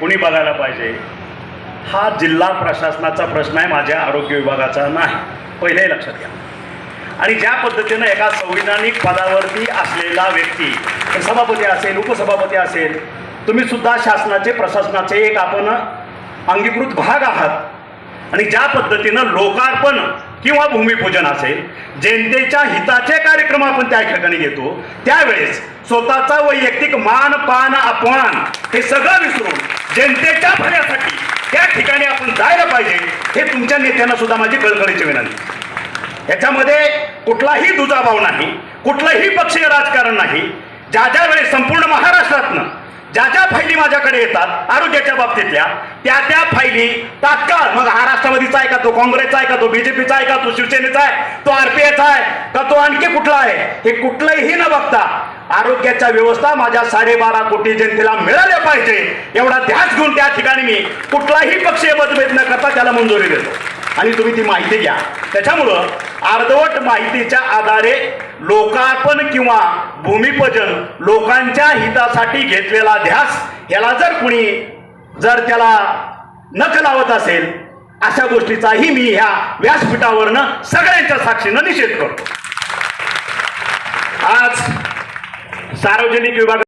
कुणी बघायला पाहिजे? हा जिल्हा प्रशासनाचा प्रश्न आहे माझ्या आरोग्य विभागाचा नाही. पहिलेही लक्षात घ्या. आणि ज्या पद्धतीनं एका संविधानिक पदावरती असलेला व्यक्ती सभापती असेल उपसभापती असेल तुम्ही सुद्धा शासनाचे प्रशासनाचे एक आपण अंगीकृत भाग आहात. आणि ज्या पद्धतीनं लोकार्पण किंवा भूमिपूजन असेल जनतेच्या हिताचे कार्यक्रम आपण त्या ठिकाणी घेतो त्यावेळेस स्वतःचा वैयक्तिक मान पान अपमान हे सगळं विसरून जनतेच्या भल्यासाठी त्या ठिकाणी आपण जायला पाहिजे हे तुमच्या नेत्यांना सुद्धा माझी कळकळीची विनंती. याच्यामध्ये कुठलाही दुजाभाव नाही कुठलंही पक्षीय राजकारण नाही. ज्या ज्या वेळेस संपूर्ण महाराष्ट्रातनं ज्या ज्या फायली माझ्याकडे येतात आरोग्याच्या बाबतीतल्या त्या त्या फायली तात्काळ मग हा राष्ट्रवादीचा आहे का तो काँग्रेसचा आहे का तो बीजेपीचा आहे का तो शिवसेनेचा आहे तो आरपीएचा आहे का तो आणखी कुठला आहे हे कुठलंही न बघता आरोग्याच्या व्यवस्था माझ्या साडेबारा कोटी जनतेला मिळाल्या पाहिजे एवढा ध्यास घेऊन त्या ठिकाणी मी कुठलाही पक्षीय मतभेद न करता त्याला मंजुरी देतो. आणि तुम्ही ती माहिती घ्या. त्याच्यामुळं अर्धवट माहितीच्या आधारे लोकार्पण किंवा भूमिपूजन लोकांच्या हितासाठी घेतलेला ध्यास याला जर कुणी जर त्याला नख लावत असेल अशा गोष्टीचाही मी ह्या व्यासपीठावरनं सगळ्यांच्या साक्षीनं निषेध करतो. आज सार्वजनिक विभाग